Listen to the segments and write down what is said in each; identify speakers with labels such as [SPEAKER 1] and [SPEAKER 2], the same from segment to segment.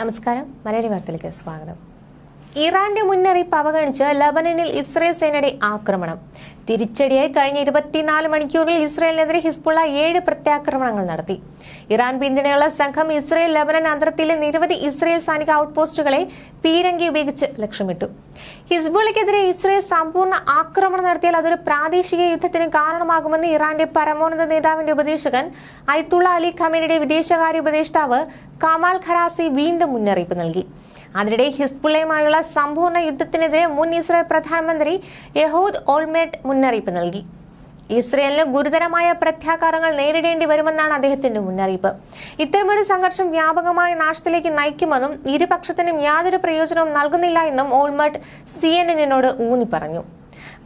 [SPEAKER 1] നമസ്കാരം. മലയാളി വാർത്തയിലേക്ക് സ്വാഗതം. ഇറാന്റെ മുന്നറിയിപ്പ് അവഗണിച്ച് ലബനനിൽ ഇസ്രയേൽ സേനയുടെ ആക്രമണം. തിരിച്ചടിയായി കഴിഞ്ഞ ഇരുപത്തിനാല് മണിക്കൂറിൽ ഇസ്രയേലിനെതിരെ ഹിസ്ബുള്ള ഏഴ് പ്രത്യാക്രമണങ്ങൾ നടത്തി. ഇറാൻ പിന്തുണയുള്ള സംഘം ഇസ്രയേൽ ലബനൻ അതിർത്തിയിലെ നിരവധി ഇസ്രയേൽ സൈനിക ഔട്ട്പോസ്റ്റുകളെ പീരങ്കി ഉപയോഗിച്ച് ലക്ഷ്യമിട്ടു. ഹിസ്ബുള്ളയ്ക്കെതിരെ ഇസ്രയേൽ സമ്പൂർണ ആക്രമണം നടത്തിയാൽ അതൊരു പ്രാദേശിക യുദ്ധത്തിന് കാരണമാകുമെന്ന് ഇറാന്റെ പരമോന്നത നേതാവിന്റെ ഉപദേശകൻ അയ്തുള്ള അലി ഖമേനിയുടെ വിദേശകാര്യ ഉപദേഷ്ടാവ് കമാൽ ഖറാസി വീണ്ടും മുന്നറിയിപ്പ് നൽകി. അതിനിടെ ഹിസ്ബുള്ളയുമായുള്ള സമ്പൂർണ യുദ്ധത്തിനെതിരെ മുൻ ഇസ്രായേൽ പ്രധാനമന്ത്രി യഹൂദ് ഓൾമേറ്റ് മുന്നറിയിപ്പ് നൽകി. ഇസ്രയേലിന് ഗുരുതരമായ പ്രത്യാഘാതങ്ങൾ നേരിടേണ്ടി വരുമെന്നാണ് അദ്ദേഹത്തിന്റെ മുന്നറിയിപ്പ്. ഇത്തരമൊരു സംഘർഷം വ്യാപകമായ നാശത്തിലേക്ക് നയിക്കുമെന്നും ഇരുപക്ഷത്തിനും യാതൊരു പ്രയോജനവും നൽകുന്നില്ല എന്നും ഓൾമർട്ട് സി എൻ എന്നിനോട് ഊന്നി പറഞ്ഞു.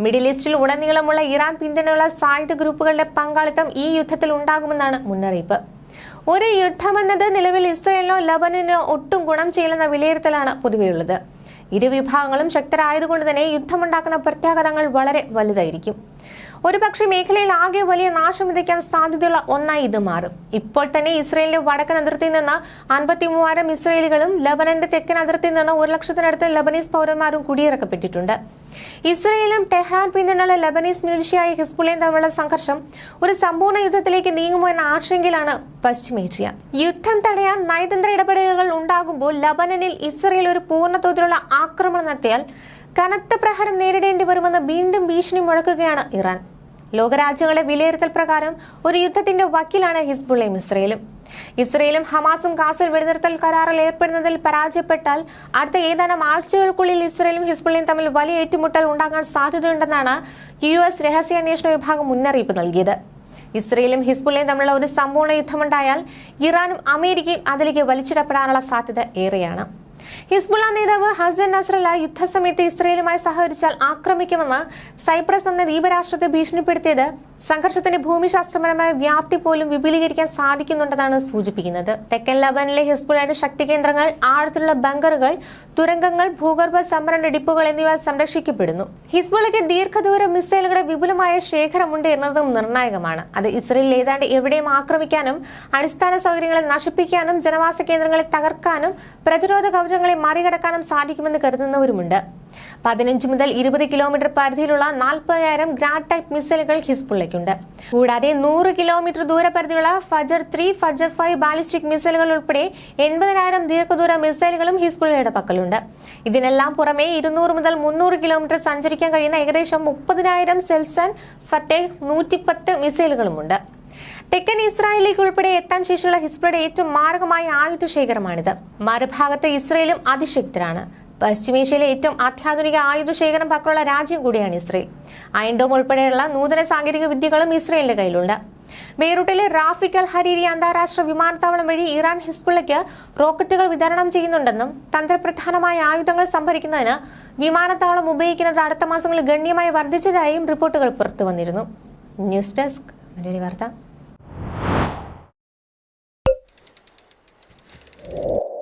[SPEAKER 1] മിഡിൽ ഈസ്റ്റിൽ ഉടനീളമുള്ള ഇറാൻ പിന്തുണയുള്ള സായുധ ഗ്രൂപ്പുകളുടെ പങ്കാളിത്തം ഈ യുദ്ധത്തിൽ ഉണ്ടാകുമെന്നാണ് മുന്നറിയിപ്പ്. ഒരു യുദ്ധമെന്നത് നിലവിൽ ഇസ്രയേലിനോ ലബനനോ ഒട്ടും ഗുണം ചെയ്യില്ലെന്ന വിലയിരുത്തലാണ് പൊതുവെയുള്ളത്. ഇരു വിഭാഗങ്ങളും ശക്തരായതുകൊണ്ട് തന്നെ യുദ്ധമുണ്ടാക്കുന്ന പ്രത്യാഘാതങ്ങൾ വളരെ വലുതായിരിക്കും. ഒരുപക്ഷെ മേഖലയിൽ ആകെ വലിയ നാശം വിതയ്ക്കാൻ സാധ്യതയുള്ള ഒന്നായി ഇത് മാറും. ഇപ്പോൾ തന്നെ ഇസ്രയേലിന്റെ വടക്കൻ അതിർത്തിയിൽ നിന്ന് അൻപത്തി മൂവായിരം ഇസ്രയേലികളും ലബനന്റെ തെക്കൻ അതിർത്തിയിൽ നിന്ന് ഒരു ലക്ഷത്തിനടുത്ത് ലബനീസ് പൗരന്മാരും കുടിയിറക്കപ്പെട്ടിട്ടുണ്ട്. ഇസ്രയേലും ടെഹ്റാൻ പിന്തുണയുള്ള ലബനീസ് മിലിഷ്യായ ഹിസ്ബുളയും തമ്മിലുള്ള സംഘർഷം ഒരു സമ്പൂർണ യുദ്ധത്തിലേക്ക് നീങ്ങുമോ എന്ന ആശങ്കയിലാണ് പശ്ചിമേഷ്യ. യുദ്ധം തടയാൻ നയതന്ത്ര ഇടപെടലുകൾ ഉണ്ടാകുമ്പോൾ ലബനനിൽ ഇസ്രയേൽ ഒരു പൂർണ തോതിലുള്ള ആക്രമണം നടത്തിയാൽ കനത്ത പ്രഹരം നേരിടേണ്ടി വരുമെന്ന് വീണ്ടും ഭീഷണി മുഴക്കുകയാണ് ഇറാൻ. ലോകരാജ്യങ്ങളെ വിലയിരുത്തൽ പ്രകാരം ഒരു യുദ്ധത്തിന്റെ വക്കീലാണ് ഹിസ്ബുള്ളയും ഇസ്രയേലും. ഇസ്രയേലും ഹമാസും ഗാസിൽ വെടിനിർത്തൽ കരാറിൽ ഏർപ്പെടുന്നതിൽ പരാജയപ്പെട്ടാൽ അടുത്ത ഏതാനും ആഴ്ചകൾക്കുള്ളിൽ ഇസ്രയേലും ഹിസ്ബുള്ളയും തമ്മിൽ വലിയ ഏറ്റുമുട്ടൽ ഉണ്ടാകാൻ സാധ്യതയുണ്ടെന്നാണ് യു എസ് രഹസ്യാന്വേഷണ വിഭാഗം മുന്നറിയിപ്പ് നൽകിയത്. ഇസ്രയേലും ഹിസ്ബുള്ളയും തമ്മിലുള്ള ഒരു സമ്പൂർണ യുദ്ധമുണ്ടായാൽ ഇറാനും അമേരിക്കയും അതിലേക്ക് വലിച്ചിടപ്പെടാനുള്ള സാധ്യത ഏറെയാണ്. ഹിസ്ബുള്ള നേതാവ് ഹസൻ നസ്രല്ല യുദ്ധസമയത്ത് ഇസ്രയേലുമായി സഹകരിച്ചാൽ ആക്രമിക്കുമെന്ന് സൈപ്രസ് എന്ന ദ്വീപരാഷ്ട്രത്തെ ഭീഷണിപ്പെടുത്തിയത് സംഘർഷത്തിന്റെ ഭൂമിശാസ്ത്രപരമായ വ്യാപ്തി പോലും വിപുലീകരിക്കാൻ സാധിക്കുന്നുണ്ടെന്നാണ് സൂചിപ്പിക്കുന്നത്. തെക്കൻ ലബനിലെ ഹിസ്ബുള്ളയുടെ ശക്തി കേന്ദ്രങ്ങൾ ആഴത്തിലുള്ള ബങ്കറുകൾ തുരങ്കങ്ങൾ ഭൂഗർഭ സംഭരണ ഡിപ്പുകൾ എന്നിവ സംരക്ഷിക്കപ്പെടുന്നു. ഹിസ്ബുള്ളയ്ക്ക് ദീർഘദൂര മിസൈലുകളുടെ വിപുലമായ ശേഖരമുണ്ട് എന്നതും നിർണായകമാണ്. അത് ഇസ്രയേലിൽ ഏതാണ്ട് എവിടെയും ആക്രമിക്കാനും അടിസ്ഥാന സൗകര്യങ്ങളെ നശിപ്പിക്കാനും ജനവാസ കേന്ദ്രങ്ങളെ തകർക്കാനും പ്രതിരോധ കവചങ്ങളെ മറികടക്കാനും സാധിക്കുമെന്ന് കരുതുന്നവരുമുണ്ട്. പതിനഞ്ച് മുതൽ ഇരുപത് കിലോമീറ്റർ പരിധിയിലുള്ള നാൽപ്പതിനായിരം ഗ്രാഡ് ടൈപ്പ് മിസൈലുകൾ ഹിസ്ബുള്ളയ്ക്കുണ്ട്. കൂടാതെ നൂറ് കിലോമീറ്റർ ദൂരപരിധിയുള്ള ഫജർ ത്രീ ഫജർ ഫൈവ് ബാലിസ്റ്റിക് മിസൈലുകൾ ഉൾപ്പെടെ എൺപതിനായിരം ദീർഘദൂര മിസൈലുകളും ഹിസ്ബുള്ളയുടെ പക്കലുണ്ട് ഇതിനെല്ലാം പുറമെ ഇരുന്നൂറ് മുതൽ മുന്നൂറ് കിലോമീറ്റർ സഞ്ചരിക്കാൻ കഴിയുന്ന ഏകദേശം മുപ്പതിനായിരം സെൽസൺ ഫത്തേഹ് നൂറ്റിപ്പത്ത് മിസൈലുകളുമുണ്ട്. തെക്കൻ ഇസ്രായേലിലേക്ക് ഉൾപ്പെടെ എത്താൻ ശേഷിയുള്ള ഹിസ്ബയുടെ ഏറ്റവും മാരകമായ ആയുധ ശേഖരമാണിത് മറുഭാഗത്ത് ഇസ്രയേലും അതിശക്തരാണ്. പശ്ചിമേഷ്യയിലെ ഏറ്റവും അത്യാധുനിക ആയുധ ശേഖരം പക്കമുള്ള രാജ്യം കൂടിയാണ് ഇസ്രയേൽ. അയൻഡോം ഉൾപ്പെടെയുള്ള നൂതന സാങ്കേതിക വിദ്യകളും ഇസ്രയേലിന്റെ കയ്യിലുണ്ട്. ബെയ്റൂട്ടിലെ റാഫിക് അൽ ഹരീരി അന്താരാഷ്ട്ര വിമാനത്താവളം വഴി ഇറാൻ ഹിസ്ബുള്ളയ്ക്ക് റോക്കറ്റുകൾ വിതരണം ചെയ്യുന്നുണ്ടെന്നും തന്ത്രപ്രധാനമായ ആയുധങ്ങൾ സംഭരിക്കുന്നതിന് വിമാനത്താവളം ഉപയോഗിക്കുന്നത് അടുത്ത മാസങ്ങളിൽ ഗണ്യമായി വർദ്ധിച്ചതായും റിപ്പോർട്ടുകൾ പുറത്തുവന്നിരുന്നു. ന്യൂസ് ഡെസ്ക് മലയാളി വാർത്ത. you